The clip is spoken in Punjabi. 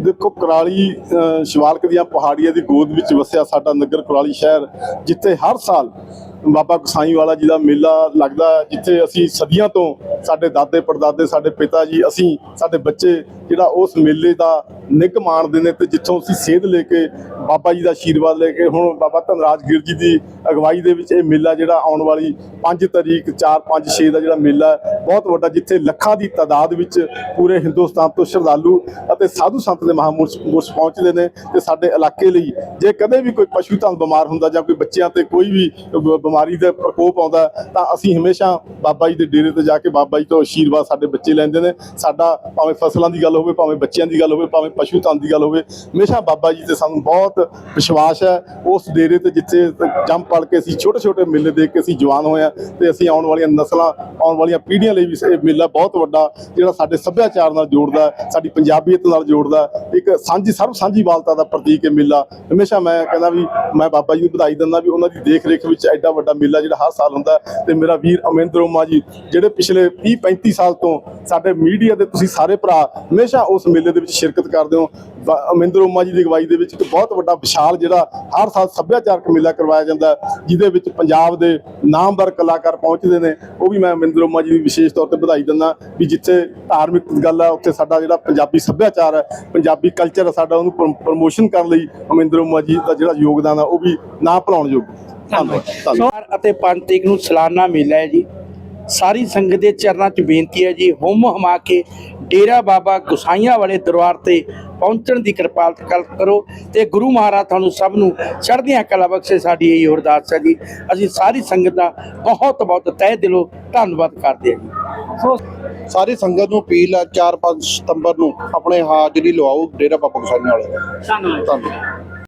ਦੇਖੋ ਕੁਰਾਲੀ ਅ, ਸ਼ਿਵਾਲਕ ਦੀਆਂ ਪਹਾੜੀਆਂ ਦੀ ਗੋਦ ਵਿੱਚ ਵਸਿਆ ਸਾਡਾ ਨਗਰ ਕੁਰਾਲੀ ਸ਼ਹਿਰ ਜਿੱਥੇ ਹਰ ਸਾਲ ਬਾਬਾ ਗਸਾਈ ਵਾਲਾ ਜੀ ਦਾ ਮੇਲਾ ਲੱਗਦਾ ਜਿੱਥੇ ਅਸੀਂ ਸਦੀਆਂ ਤੋਂ ਸਾਡੇ ਦਾਦੇ ਪੜਦਾਦੇ ਸਾਡੇ ਪਿਤਾ ਜੀ ਅਸੀਂ ਸਾਡੇ ਬੱਚੇ ਜਿਹੜਾ ਉਸ ਮੇਲੇ ਦਾ ਨਿੱਘ ਮਾਣਦੇ ਨੇ ਤੇ ਜਿੱਥੋਂ ਅਸੀਂ ਸੇਧ ਲੈ ਕੇ ਬਾਬਾ ਜੀ ਦਾ ਆਸ਼ੀਰਵਾਦ ਲੈ ਕੇ ਹੁਣ ਬਾਬਾ ਧਨਰਾਜ ਗਿਰ ਜੀ ਦੀ ਅਗਵਾਈ ਦੇ ਵਿੱਚ ਇਹ ਮੇਲਾ ਜਿਹੜਾ ਆਉਣ ਵਾਲੀ 5 ਤਰੀਕ 4 5 6 ਦਾ ਜਿਹੜਾ ਮੇਲਾ ਹੈ, ਬਹੁਤ ਵੱਡਾ ਜਿੱਥੇ ਲੱਖਾਂ ਦੀ ਤਾਦਾਦ ਵਿੱਚ ਪੂਰੇ ਹਿੰਦੁਸਤਾਨ ਤੋਂ ਸ਼ਰਧਾਲੂ ਅਤੇ ਸਾਧੂ ਸੰਤ ਦੇ ਮਹਾਮੁਰਸ਼ ਮੁਰਸ਼ ਪਹੁੰਚਦੇ ਨੇ ਤੇ ਸਾਡੇ ਇਲਾਕੇ ਲਈ ਜੇ ਕਦੇ ਵੀ ਕੋਈ ਪਸ਼ੂ ਧਨ ਬਿਮਾਰ ਹੁੰਦਾ ਜਾਂ ਕੋਈ ਬੱਚਿਆਂ ਤੇ ਕੋਈ ਵੀ ਬਿਮਾਰੀ ਦਾ ਪ੍ਰਕੋਪ ਆਉਂਦਾ ਤਾਂ ਅਸੀਂ ਹਮੇਸ਼ਾ ਬਾਬਾ ਜੀ ਦੇ ਡੇਰੇ ਤੇ ਜਾ ਕੇ ਬਾਬਾ ਜੀ ਤੋਂ ਆਸ਼ੀਰਵਾਦ ਸਾਡੇ ਬੱਚੇ ਲੈਂਦੇ ਨੇ। ਸਾਡਾ ਭਾਵੇਂ ਫਸਲਾਂ ਦੀ ਗੱਲ ਹੋਵੇ, ਭਾਵੇਂ ਬੱਚਿਆਂ ਦੀ ਗੱਲ ਹੋਵੇ, ਭਾਵੇਂ ਪਸ਼ੂ ਧਨ ਦੀ ਗੱਲ ਹੋਵੇ, ਹਮੇਸ਼ਾ ਬਾਬਾ ਜੀ ਤੇ ਸਾਨੂੰ ਬਹੁਤ ਵਿਸ਼ਵਾਸ ਹੈ। ਉਸ ਡੇਰੇ ਤੇ ਜਿੱਥੇ ਜੰਮ ਪਲ ਕੇ ਅਸੀਂ ਛੋਟੇ ਛੋਟੇ ਮੇਲੇ ਦੇਖ ਕੇ ਅਸੀਂ ਜਵਾਨ ਹੋਏ ਹਾਂ ਤੇ ਅਸੀਂ ਆਉਣ ਵਾਲੀਆਂ ਨਸਲਾਂ, ਆਉਣ ਵਾਲੀਆਂ ਪੀੜ੍ਹੀਆਂ ਲਈ ਵੀ ਇਹ ਮੇਲਾ ਬਹੁਤ ਵੱਡਾ, ਜਿਹੜਾ ਸਾਡੇ ਸੱਭਿਆਚਾਰ ਨਾਲ ਜੋੜਦਾ ਸਾਡੀ ਪੰਜਾਬੀਅਤ ਨਾਲ ਜੋੜਦਾ ਇੱਕ ਸਾਂਝੀ ਸਰਬ ਸਾਂਝੀ ਵਾਲਤਾ ਦਾ ਪ੍ਰਤੀਕ ਹੈ ਮੇਲਾ। ਹਮੇਸ਼ਾ ਮੈਂ ਕਹਿੰਦਾ ਵੀ ਮੈਂ ਬਾਬਾ ਜੀ ਨੂੰ ਵਧਾਈ ਦਿੰਦਾ ਵੀ ਉਹਨਾਂ ਦੀ ਦੇਖ ਰੇਖ ਵਿੱਚ ਐਡਾ ਵੱਡਾ ਮੇਲਾ ਜਿਹੜਾ ਹਰ ਸਾਲ ਹੁੰਦਾ ਹੈ। ਤੇ ਮੇਰਾ ਵੀਰ ਅਮਿੰਦਰ ਉਮਾ ਜੀ, ਜਿਹੜੇ ਪਿਛਲੇ 30 35 ਸਾਲ ਤੋਂ ਸਾਡੇ ਮੀਡੀਆ ਦੇ ਤੁਸੀਂ ਸਾਰੇ ਭਰਾ ਹਮੇਸ਼ਾ ਉਸ ਮੇਲੇ ਦੇ ਵਿੱਚ ਸ਼ਿਰਕਤ ਕਰਦੇ ਹੋ। ਬ- ਅਮਿੰਦਰ ਉਮਾ ਜੀ ਦੀ ਅਗਵਾਈ ਦੇ ਵਿੱਚ ਇੱਕ ਬਹੁਤ ਵੱਡਾ ਵਿਸ਼ਾਲ ਜਿਹੜਾ ਹਰ ਸਾਲ ਸੱਭਿਆਚਾਰਕ ਮੇਲਾ ਕਰਵਾਇਆ ਜਾਂਦਾ ਜਿਹਦੇ ਵਿੱਚ ਪੰਜਾਬ ਦੇ ਨਾਮਵਰ ਕਲਾਕਾਰ ਪਹੁੰਚਦੇ ਨੇ। ਉਹ ਵੀ ਮੈਂ ਅਮਿੰਦਰ ਉਮਾ ਜੀ ਦੀ ਵਿਸ਼ੇਸ਼ ਤੌਰ ਤੇ ਵਧਾਈ ਦਿੰਦਾ ਵੀ ਜਿੱਥੇ ਧਾਰਮਿਕ ਗੱਲ ਹੈ, ਉੱਥੇ ਸਾਡਾ ਜਿਹੜਾ ਪੰਜਾਬੀ ਸੱਭਿਆਚਾਰ ਹੈ, ਪੰਜਾਬੀ ਕਲਚਰ ਹੈ, ਸਾਡਾ ਉਹਨੂੰ ਪ੍ਰਮੋਸ਼ਨ ਕਰਨ ਲਈ ਅਮਿੰਦਰ ਉਮਾ ਜੀ ਦਾ ਜਿਹੜਾ ਯੋਗਦਾਨ ਆ ਉਹ ਵੀ ਨਾ ਭੁਲਾਉਣ ਯੋਗ। ਧੰਨਵਾਦ। ਧੰਨਵਾਦ। ਚਾਰ ਅਤੇ ਪੰਜ ਤਰੀਕ ਨੂੰ ਸਾਲਾਨਾ ਮੇਲਾ ਹੈ ਜੀ। ਸਾਰੀ ਸੰਗਤ ਦੇ ਚਰਨਾਂ 'ਚ ਬੇਨਤੀ ਹੈ ਜੀ ਹੁਮ ਹਮਾ ਕੇ ਡੇਰਾ ਬਾਬਾ ਗੁਸਾਈਆਂ ਵਾਲੇ ਦਰਬਾਰ ਤੇ ਪਹੁੰਚਣ ਦੀ ਕਿਰਪਾਲਤਾ ਕਰ- ਕਰੋ ਤੇ ਗੁਰੂ ਮਹਾਰਾਜ ਤੁਹਾਨੂੰ ਸਭ ਨੂੰ ਚੜ੍ਹਦੀਆਂ ਕਲਾ ਬਖਸ਼ੇ। ਸਾਡੀ ਇਹ ਅਰਦਾਸ ਹੈ ਜੀ। ਅਸੀਂ ਸਾਰੀ ਸੰਗਤ ਦਾ ਬਹੁਤ ਬਹੁਤ ਤਹਿ ਦਿਲੋਂ ਧੰਨਵਾਦ ਕਰਦੇ ਹਾਂ ਜੀ। ਸੋ ਸਾਰੀ ਸੰਗਤ ਨੂੰ ਅਪੀਲ ਹੈ 4-5 ਸਤੰਬਰ ਨੂੰ ਆਪਣੇ ਹਾਜ਼ਰੀ ਲਵਾਓ ਡੇਰਾ ਬਾਬਾ ਗੁਸਾਈਆਂ ਵਾਲੇ ਧੰਨਵਾਦ। ਧੰਨਵਾਦ।